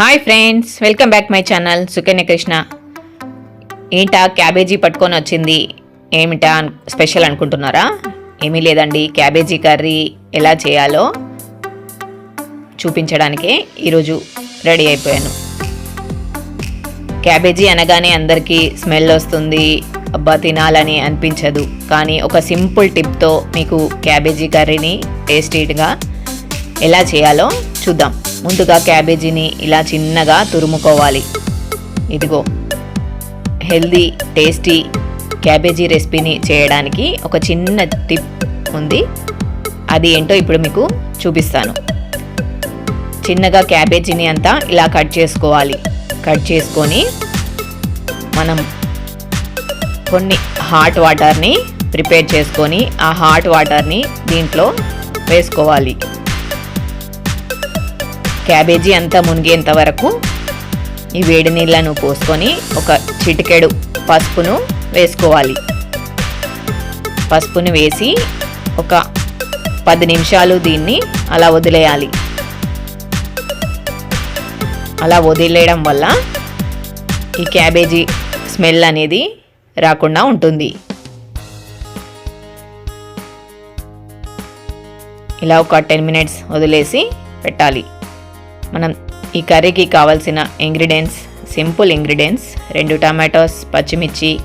Hi friends welcome back my channel Sukanya Krishna ఏంటా cabbage పట్టుకొని వచ్చింది? ఏమిటా స్పెషల్ అనుకుంటున్నారా? ఏమీ లేదండి. క్యాబేజీ కర్రీ ఎలా చేయాలో చూపించడానికే ఈరోజు రెడీ అయిపోయాను. క్యాబేజీ అనగానే అందరికీ స్మెల్ వస్తుంది. అబ్బా తినాలని అనిపించదు. కానీ ఒక సింపుల్ టిప్తో మీకు క్యాబేజీ కర్రీని టేస్టీగా ఎలా చేయాలో చూద్దాం. ముందుగా క్యాబేజీని ఇలా చిన్నగా తురుముకోవాలి. ఇదిగో హెల్దీ టేస్టీ క్యాబేజీ రెసిపీని చేయడానికి ఒక చిన్న టిప్ ఉంది. అది ఏంటో ఇప్పుడు మీకు చూపిస్తాను. చిన్నగా క్యాబేజీని అంతా ఇలా కట్ చేసుకోవాలి. కట్ చేసుకొని మనం కొన్ని హాట్ వాటర్ని ప్రిపేర్ చేసుకొని ఆ హాట్ వాటర్ని దీంట్లో వేసుకోవాలి. క్యాబేజీ అంతా మునిగేంత వరకు ఈ వేడి నీళ్ళను పోసుకొని ఒక చిటికెడు పసుపును వేసుకోవాలి. పసుపును వేసి ఒక పది నిమిషాలు దీన్ని అలా వదిలేయాలి. అలా వదిలేయడం వల్ల ఈ క్యాబేజీ స్మెల్ అనేది రాకుండా ఉంటుంది. ఇలా ఒక టెన్ మినిట్స్ వదిలేసి పెట్టాలి. మనం ఈ కర్రీకి కావాల్సిన ఇంగ్రీడియంట్స్ సింపుల్ ఇంగ్రీడియంట్స్ రెండు టమాటోస్ పచ్చిమిర్చి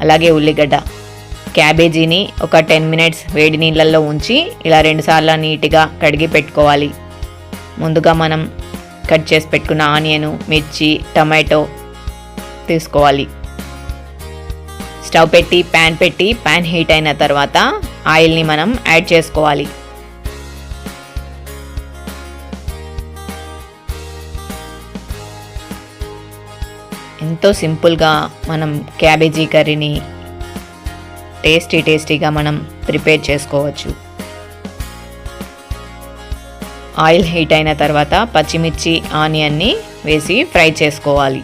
అలాగే ఉల్లిగడ్డ. క్యాబేజీని ఒక టెన్ మినిట్స్ వేడి నీళ్ళల్లో ఉంచి ఇలా రెండుసార్లు నీట్గా కడిగి పెట్టుకోవాలి. ముందుగా మనం కట్ చేసి పెట్టుకున్న ఆనియను మిర్చి టమాటో తీసుకోవాలి. స్టవ్ పెట్టి ప్యాన్ పెట్టి ప్యాన్ హీట్ అయిన తర్వాత ఆయిల్ని మనం యాడ్ చేసుకోవాలి. ఎంతో సింపుల్గా మనం క్యాబేజీ కర్రీని టేస్టీ టేస్టీగా మనం ప్రిపేర్ చేసుకోవచ్చు. ఆయిల్ హీట్ అయిన తర్వాత పచ్చిమిర్చి ఆనియన్ని వేసి ఫ్రై చేసుకోవాలి.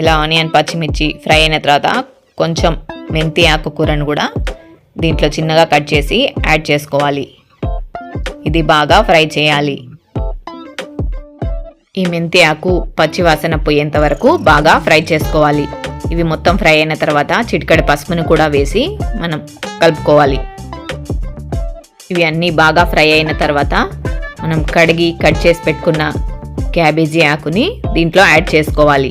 ఇలా ఆనియన్ పచ్చిమిర్చి ఫ్రై అయిన తర్వాత కొంచెం మెంతి ఆకుకూరను కూడా దీంట్లో చిన్నగా కట్ చేసి యాడ్ చేసుకోవాలి. ఇది బాగా ఫ్రై చేయాలి. ఈ మెంతి ఆకు పచ్చివాసన పోయేంత వరకు బాగా ఫ్రై చేసుకోవాలి. ఇవి మొత్తం ఫ్రై అయిన తర్వాత చిటికడ పసుపును కూడా వేసి మనం కలుపుకోవాలి. ఇవి అన్నీ బాగా ఫ్రై అయిన తర్వాత మనం కడిగి కట్ చేసి పెట్టుకున్న క్యాబేజీ ఆకుని దీంట్లో యాడ్ చేసుకోవాలి.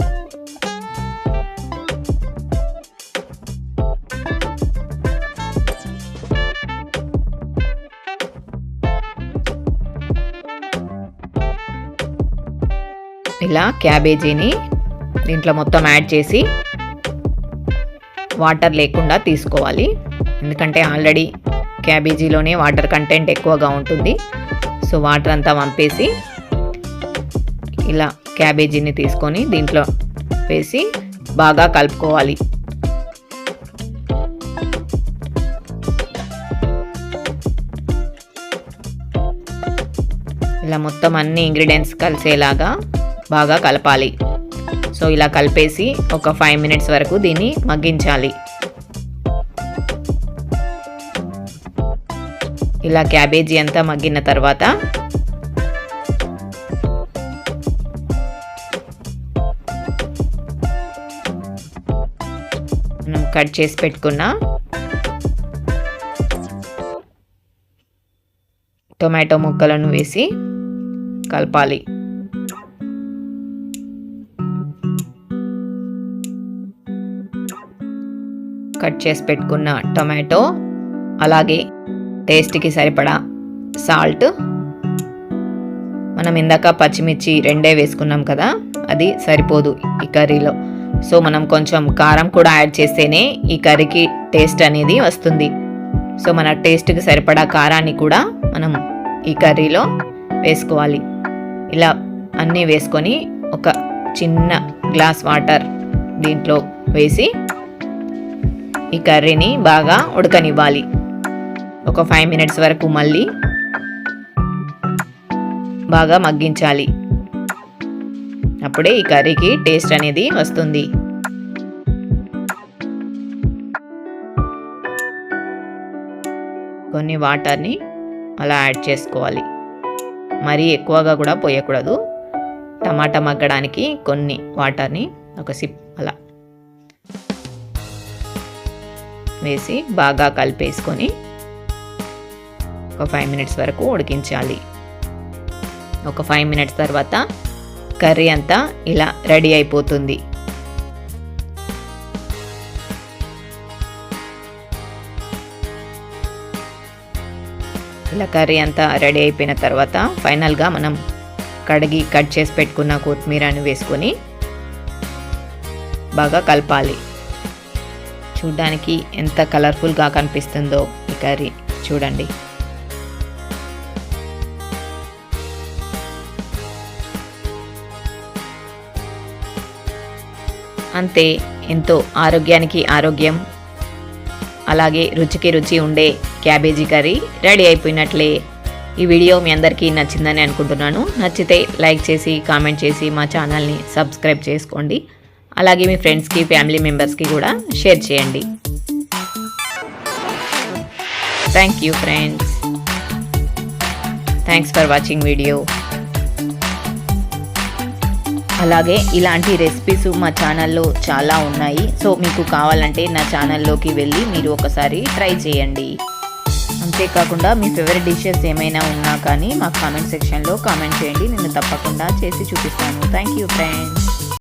ఇలా క్యాబేజీని దీంట్లో మొత్తం యాడ్ చేసి వాటర్ లేకుండా తీసుకోవాలి. ఎందుకంటే ఆల్రెడీ క్యాబేజీలోనే వాటర్ కంటెంట్ ఎక్కువగా ఉంటుంది. సో వాటర్ అంతా వంపేసి ఇలా క్యాబేజీని తీసుకొని దీంట్లో వేసి బాగా కలుపుకోవాలి. ఇలా మొత్తం అన్ని ఇంగ్రీడియంట్స్ కలిసేలాగా బాగా కలపాలి. సో ఇలా కలిపేసి ఒక ఫైవ్ మినిట్స్ వరకు దీన్ని మగ్గించాలి. ఇలా క్యాబేజీ అంతా మగ్గిన తర్వాత మనం కట్ చేసి పెట్టుకున్న టొమాటో ముక్కలను వేసి కలపాలి. కట్ చేసి పెట్టుకున్న టొమాటో అలాగే టేస్ట్కి సరిపడా సాల్ట్. మనం ఇందాక పచ్చిమిర్చి రెండే వేసుకున్నాం కదా అది సరిపోదు ఈ కర్రీలో. సో మనం కొంచెం కారం కూడా యాడ్ చేస్తేనే ఈ కర్రీకి టేస్ట్ అనేది వస్తుంది. సో మన టేస్ట్కి సరిపడా కారాన్ని కూడా మనం ఈ కర్రీలో వేసుకోవాలి. ఇలా అన్నీ వేసుకొని ఒక చిన్న గ్లాస్ వాటర్ దీంట్లో వేసి ఈ కర్రీని బాగా ఉడకనివ్వాలి. ఒక ఫైవ్ మినిట్స్ వరకు మళ్ళీ బాగా మగ్గించాలి. అప్పుడే ఈ కర్రీకి టేస్ట్ అనేది వస్తుంది. కొన్ని వాటర్ని అలా యాడ్ చేసుకోవాలి. మరీ ఎక్కువగా కూడా పోయకూడదు. టమాటా మగ్గడానికి కొన్ని వాటర్ని ఒక సిప్ వేసి బాగా కలిపేసుకొని ఒక ఫైవ్ మినిట్స్ వరకు ఉడికించాలి. ఒక ఫైవ్ మినిట్స్ తర్వాత కర్రీ అంతా ఇలా రెడీ అయిపోతుంది. ఇలా కర్రీ అంతా రెడీ అయిపోయిన తర్వాత ఫైనల్గా మనం కడిగి కట్ చేసి పెట్టుకున్న కొత్తిమీరని వేసుకొని బాగా కలపాలి. చూడ్డానికి ఎంత కలర్ఫుల్గా కనిపిస్తుందో ఈ కర్రీ. చూడండి. అంతే ఎంతో ఆరోగ్యానికి ఆరోగ్యం. అలాగే రుచికి రుచి ఉండే క్యాబేజీ కర్రీ రెడీ అయిపోయినట్లే. ఈ వీడియో మీ అందరికీ నచ్చిందని అనుకుంటున్నాను. నచ్చితే లైక్ చేసి కామెంట్ చేసి మా ఛానల్ని సబ్స్క్రైబ్ చేసుకోండి. అలాగే మీ ఫ్రెండ్స్కి ఫ్యామిలీ మెంబర్స్కి కూడా షేర్ చేయండి. Thank you friends thanks for watching video అలాగే ఇలాంటి రెసిపీస్ మా ఛానల్లో చాలా ఉన్నాయి. సో మీకు కావాలంటే నా ఛానల్లోకి వెళ్ళి మీరు ఒకసారి ట్రై చేయండి. అంతేకాకుండా మీ ఫేవరెట్ డిషెస్ ఏమైనా ఉన్నా కానీ మా కామెంట్ సెక్షన్లో కామెంట్ చేయండి. నేను తప్పకుండా చేసి చూపిస్తాను. Thank you friends